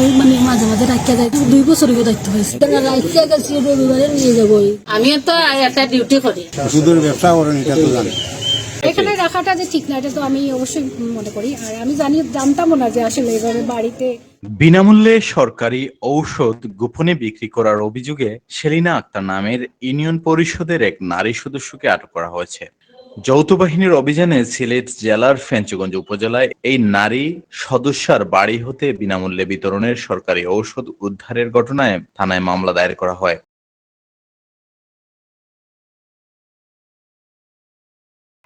ওই মানে মাঝে মাঝে রাখিয়া যায়। দুই বছর দায়িত্ব হয়েছে রাখিয়া গেছি রবিবারে নিয়ে যাব। আমি তো একটা ডিউটি করি। ওষুধের ব্যবসা করেন এটা তো জানেন। এখানে রাখাটা যে ঠিক না এটা তো আমি অবশ্যই মনে করি। আর আমি জানি জানতামও না যে আসলে এভাবে বাড়িতে বিনামূল্যে সরকারি ঔষধ গোপনে বিক্রি করার অভিযোগে সেলিনা আক্তার নামের ইউনিয়ন পরিষদের এক নারী সদস্যকে আটক করা হয়েছে। যৌথ বাহিনীর অভিযানে সিলেট জেলার ফেঞ্চগঞ্জ উপজেলায় এই নারী সদস্যার বাড়ি হতে বিনামূল্যে বিতরণের সরকারি ঔষধ উদ্ধারের ঘটনায় থানায় মামলা দায়ের করা হয়।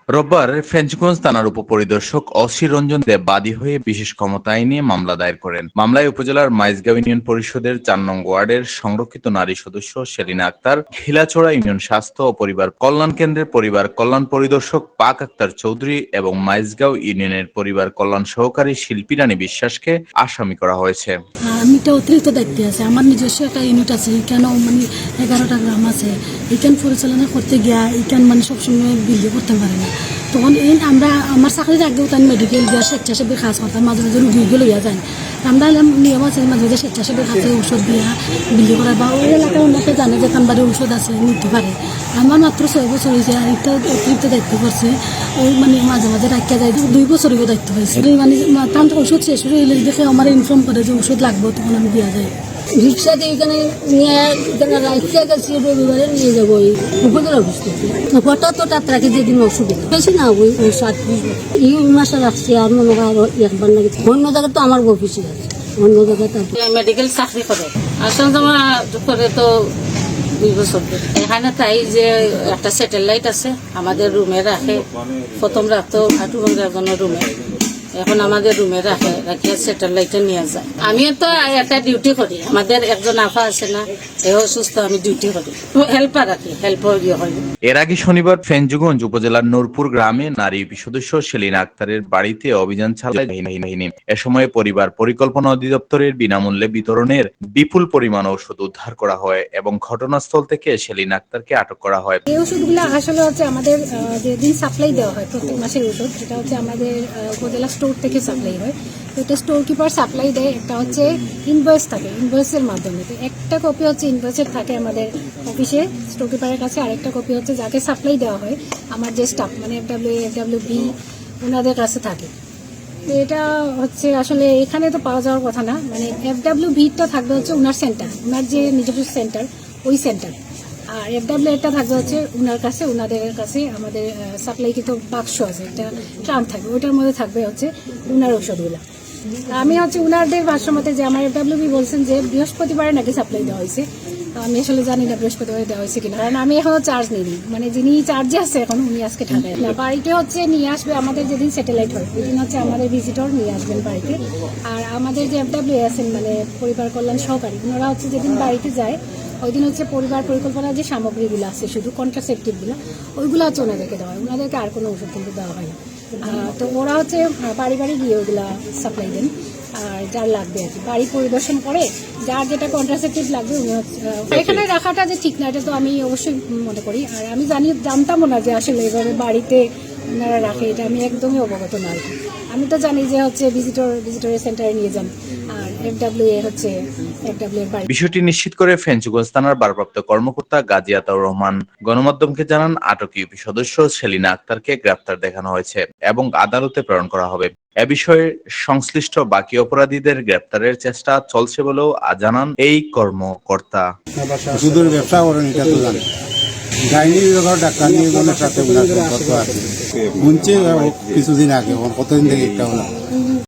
রোববার ফেঞ্চগঞ্জ থানার উপপরিদর্শক অসির রঞ্জন দেব বাদী হয়ে বিশেষ ক্ষমতা আইনে মামলা দায়ের করেন। মামলায় উপজেলার মাইজগাঁও ইউনিয়ন পরিষদের চার নং ওয়ার্ডের সংরক্ষিত নারী সদস্য সেলিনা আক্তার খিলাচড়া ইউনিয়ন স্বাস্থ্য ও পরিবার কল্যাণ কেন্দ্রের পরিবার কল্যাণ পরিদর্শক পাক আক্তার চৌধুরী এবং মাইজগাঁও ইউনিয়নের পরিবার কল্যাণ সহকারী শিল্পী রানী বিশ্বাসকে আসামি করা হয়েছে। আমি একটা অতিরিক্ত দায়িত্বে আছে। আমার নিজস্ব একটা ইউনিট আছে। মানে এগারোটা গ্রাম আছে। এখান পরিচালনা করতে গিয়া এখান মানে সবসময় বিল্ডিং করতে পারে না। তখন এই আমরা আমার চাকরির আগেও তাই মেডিকেল গিয়া স্বেচ্ছাসেবী কাজ করতাম মাঝে মাঝে রুগীগুলো লইয়া যায় আমরা নিয়ম আছে মাঝে মাঝে স্বেচ্ছাসেবী কাছে ঔষধ দিয়া বিল্ডিং করা বা ওই এলাকার অনেকে জানে যে কানবারে ঔষধ আছে, নিতে পারে। আমার মাত্র ছয় বছর হয়েছে আর একটা অতিরিক্ত দায়িত্ব করছে। ওই মানে মাঝে মাঝে রাখিয়া যায়, দুই বছর হইব দায়িত্ব পাইছে মানে তার ঔষধ শেষ হয়ে দেখে আমার ইনফর্ম করে যে ঔষধ লাগবে, তখন আমি দিয়া যায় রিক্সা দিয়ে এখানে নিয়ে রাখিয়া গেছি রবিবারে নিয়ে যাব ওই উপজেলা অফিস থেকে। হঠাৎ তার রাখি যেদিন ওষুধ বেশি না, ওই ওই সাত এই মাসে রাখছি, আর মনে হয় আরও একবার নাকি অন্য জায়গায় তো আমার অফিসে আছে। অন্য জায়গায় তো মেডিকেল চাকরি করে। আসলে তোমার করে তো দুই বছর এখানে তাই যে একটা স্যাটেলাইট আছে, আমাদের রুমে রাখে। প্রথম রাখতো হাঁটু একজনের রুমে এখন আমাদের রুমে রাখে রাখিয়া স্যাটেলাইটে নিয়ে যায়। আমিও তো একটা ডিউটি করি আমাদের একজন আফা আছে না এও সুস্থ আমি ডিউটি করি। হেল্পার রাখি হেল্পও ইয়ে হয়। এর আগে শনিবার ফেঞ্জগঞ্জ উপজেলার নূরপুর গ্রামে নারী সদস্য সেলিনা আক্তারের বাড়িতে অভিযান চালায় বাহিনী বাহিনী এ সময় পরিবার পরিকল্পনা অধিদপ্তরের বিনামূল্যে বিতরণের বিপুল পরিমাণ ঔষধ উদ্ধার করা হয় এবং ঘটনাস্থল থেকে সেলিনা আক্তারকে আটক করা হয়। এই ওষুধগুলো আসলে হচ্ছে আমাদের যেদিন সাপ্লাই দেওয়া হয় প্রত্যেক মাসের ওষুধ সেটা হচ্ছে আমাদের উপজেলা স্টোর থেকে সাপ্লাই হয় তো এটা স্টোর কিপার সাপ্লাই দেয় একটা হচ্ছে ইনভয়েস থাকে ইনভয়েসের মাধ্যমে। তো একটা কপি হচ্ছে ইনভয়েসের থাকে আমাদের অফিসে স্টোর কিপারের কাছে আরেকটা কপি হচ্ছে যাকে সাপ্লাই দেওয়া হয়, আমার যে স্টাফ মানে F W F W B ওনাদের কাছে থাকে। তো এটা হচ্ছে আসলে এখানে তো পাওয়া যাওয়ার কথা না মানে এফ ডাব্লিউ ভিটা থাকবে হচ্ছে ওনার সেন্টার ওনার যে নিজস্ব সেন্টার ওই সেন্টার আর ডাব্লিউ এটা থাকবে হচ্ছে ওনার কাছে ওনাদের কাছে আমাদের সাপ্লাই কিন্তু বাক্স আছে, একটা ট্রাম থাকবে ওইটার মধ্যে থাকবে হচ্ছে ওনার ঔষধগুলো। আমি হচ্ছে ওনাদের ভাষ্য মতে যে আমার এফ ডাব্লিউ বলছেন যে বৃহস্পতিবারে নাকি সাপ্লাই দেওয়া হয়েছে। আমি আসলে জানি না বৃহস্পতিবারে দেওয়া হয়েছে কিনা, কারণ আমি এখনও চার্জ নিইনি। মানে যিনি চার্জে আছে এখন, উনি আজকে ঢাকায় না বাড়িতে হচ্ছে নিয়ে আসবে আমাদের যেদিন স্যাটেলাইট হয় দিন হচ্ছে আমাদের ভিজিটর নিয়ে আসবেন বাড়িতে। আর আমাদের যে এফডাব্লিউ আছেন মানে পরিবার কল্যাণ সহকারী, ওনারা হচ্ছে যেদিন বাড়িতে যায় ওই দিন হচ্ছে পরিবার পরিকল্পনার যে সামগ্রীগুলো আছে শুধু কন্ট্রাসেপটিভগুলো ওইগুলো হচ্ছে ওনাদেরকে দেওয়া হয়। ওনাদেরকে আর কোনো ওষুধ কিন্তু দেওয়া হয় না। তো ওরা হচ্ছে বাড়ি বাড়ি গিয়ে ওগুলা সাপ্লাই দেন। আর যার লাগবে আর কি। বাড়ি পরিদর্শন করে যার যেটা কন্ট্রাসেপটিভ লাগবে উনি হচ্ছে, এখানে রাখাটা যে ঠিক না এটা তো আমি অবশ্যই মনে করি। আর আমি জানি জানতামও না যে আসলে এভাবে বাড়িতে ওনারা রাখে এটা আমি একদমই অবগত না আর আমি তো জানি যে হচ্ছে ভিজিটর ভিজিটরের সেন্টারে নিয়ে যান। আর এফ এ হচ্ছে এফ এর বাড়ি। বিষয়টি নিশ্চিত করে ফেঞ্চগঞ্জ থানার ভারপ্রাপ্ত কর্মকর্তা গাজী আতাউর রহমান। গণমাধ্যমকে জানান আটক ইউপি সদস্য সেলিনা আক্তারকে গ্রেপ্তার দেখানো হয়েছে এবং আদালতে প্রেরণ করা হবে। এ বিষয়ে সংশ্লিষ্ট বাকি অপরাধীদের গ্রেপ্তারের চেষ্টা চলছে বলেও জানান এই কর্মকর্তা। ব্যবসা করেন এটা তো জানেন। গাইনি বিভাগের ডাক্তার নিয়ে সাথে ওনার সম্পর্ক আছে। মুঞ্চে কিছুদিন আগে কতদিন থেকে